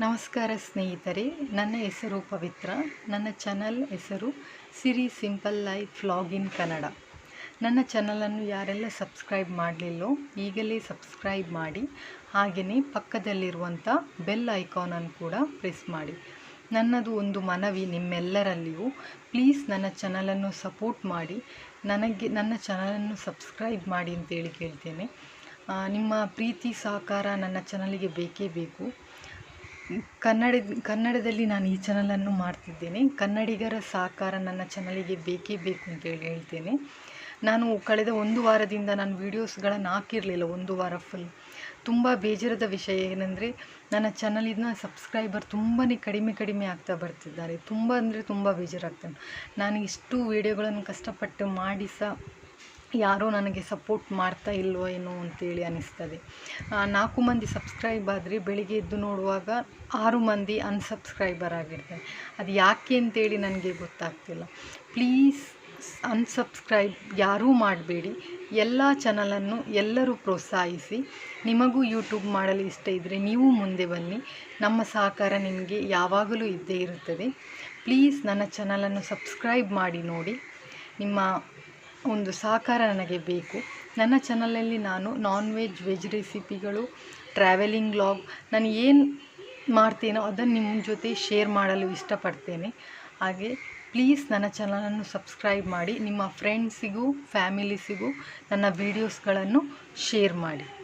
ನಮಸ್ಕಾರ ಸ್ನೇಹಿತರೆ, ನನ್ನ ಹೆಸರು ಪವಿತ್ರ. ನನ್ನ ಚಾನಲ್ ಹೆಸರು Siri simple life vlog in Kannada. ನನ್ನ ಚಾನಲನ್ನು ಯಾರೆಲ್ಲ ಸಬ್ಸ್ಕ್ರೈಬ್ ಮಾಡಲಿಲ್ಲೋ ಈಗಲೇ ಸಬ್ಸ್ಕ್ರೈಬ್ ಮಾಡಿ, ಹಾಗೆಯೇ ಪಕ್ಕದಲ್ಲಿರುವಂಥ ಬೆಲ್ ಐಕಾನನ್ನು ಕೂಡ ಪ್ರೆಸ್ ಮಾಡಿ. ನನ್ನದು ಒಂದು ಮನವಿ ನಿಮ್ಮೆಲ್ಲರಲ್ಲಿಯೂ, ಪ್ಲೀಸ್ ನನ್ನ ಚಾನಲನ್ನು ಸಪೋರ್ಟ್ ಮಾಡಿ. ನನಗೆ, ನನ್ನ ಚಾನಲನ್ನು ಸಬ್ಸ್ಕ್ರೈಬ್ ಮಾಡಿ ಅಂತೇಳಿ ಕೇಳ್ತೇನೆ. ನಿಮ್ಮ ಪ್ರೀತಿ ಸಹಕಾರ ನನ್ನ ಚಾನಲಿಗೆ ಬೇಕೇ ಬೇಕು. ಕನ್ನಡ ಕನ್ನಡದಲ್ಲಿ ನಾನು ಈ ಚಾನಲನ್ನು ಮಾಡ್ತಿದ್ದೇನೆ. ಕನ್ನಡಿಗರ ಸಹಕಾರ ನನ್ನ ಚಾನಲಿಗೆ ಬೇಕೇ ಬೇಕು ಅಂತೇಳಿ ಹೇಳ್ತೇನೆ. ನಾನು ಕಳೆದ ಒಂದು ವಾರದಿಂದ ನಾನು ವೀಡಿಯೋಸ್ಗಳನ್ನು ಹಾಕಿರಲಿಲ್ಲ, ಒಂದು ವಾರ ಫುಲ್ ತುಂಬ ಬೇಜಾರದ ವಿಷಯ ಏನಂದರೆ, ನನ್ನ ಚಾನಲಿನ ಸಬ್ಸ್ಕ್ರೈಬರ್ ತುಂಬಾ ಕಡಿಮೆ ಕಡಿಮೆ ಆಗ್ತಾ ಬರ್ತಿದ್ದಾರೆ. ತುಂಬ ಅಂದರೆ ತುಂಬ ಬೇಜಾರಾಗ್ತಾನೆ. ನಾನು ಇಷ್ಟು ವೀಡಿಯೋಗಳನ್ನು ಕಷ್ಟಪಟ್ಟು ಮಾಡಿ ಸಹ ಯಾರೋ ನನಗೆ ಸಪೋರ್ಟ್ ಮಾಡ್ತಾ ಇಲ್ವೋ ಏನೋ ಅಂತೇಳಿ ಅನಿಸ್ತದೆ. ನಾಲ್ಕು ಮಂದಿ ಸಬ್ಸ್ಕ್ರೈಬ್ ಆದರೆ ಬೆಳಿಗ್ಗೆ ಎದ್ದು ನೋಡುವಾಗ ಆರು ಮಂದಿ ಅನ್ಸಬ್ಸ್ಕ್ರೈಬರ್ ಆಗಿರ್ತಾರೆ. ಅದು ಯಾಕೆ ಅಂತೇಳಿ ನನಗೆ ಗೊತ್ತಾಗ್ತಿಲ್ಲ. ಪ್ಲೀಸ್ ಅನ್ಸಬ್ಸ್ಕ್ರೈಬ್ ಯಾರೂ ಮಾಡಬೇಡಿ. ಎಲ್ಲ ಚಾನಲನ್ನು ಎಲ್ಲರೂ ಪ್ರೋತ್ಸಾಹಿಸಿ. ನಿಮಗೂ ಯೂಟ್ಯೂಬ್ ಮಾಡಲು ಇಷ್ಟ ಇದ್ದರೆ ನೀವು ಮುಂದೆ ಬನ್ನಿ. ನಮ್ಮ ಸಹಕಾರ ನಿಮಗೆ ಯಾವಾಗಲೂ ಇದ್ದೇ ಇರುತ್ತದೆ. ಪ್ಲೀಸ್ ನನ್ನ ಚಾನಲನ್ನು ಸಬ್ಸ್ಕ್ರೈಬ್ ಮಾಡಿ ನೋಡಿ. ನಿಮ್ಮ ಒಂದು ಸಹಕಾರ ನನಗೆ ಬೇಕು. ನನ್ನ ಚಾನಲಲ್ಲಿ ನಾನು ನಾನ್ ವೆಜ್ ವೆಜ್ ರೆಸಿಪಿಗಳು ಟ್ರಾವೆಲಿಂಗ್ ಲಾಗ್ ನಾನು ಏನು ಮಾಡ್ತೀನೋ ಅದನ್ನು ನಿಮ್ಮ ಜೊತೆ ಶೇರ್ ಮಾಡಲು ಇಷ್ಟಪಡ್ತೇನೆ. ಹಾಗೆ ಪ್ಲೀಸ್ ನನ್ನ ಚಾನಲನ್ನು ಸಬ್ಸ್ಕ್ರೈಬ್ ಮಾಡಿ, ನಿಮ್ಮ ಫ್ರೆಂಡ್ಸಿಗೂ ಫ್ಯಾಮಿಲೀಸಿಗೂ ನನ್ನ ವೀಡಿಯೋಸ್ಗಳನ್ನು ಶೇರ್ ಮಾಡಿ.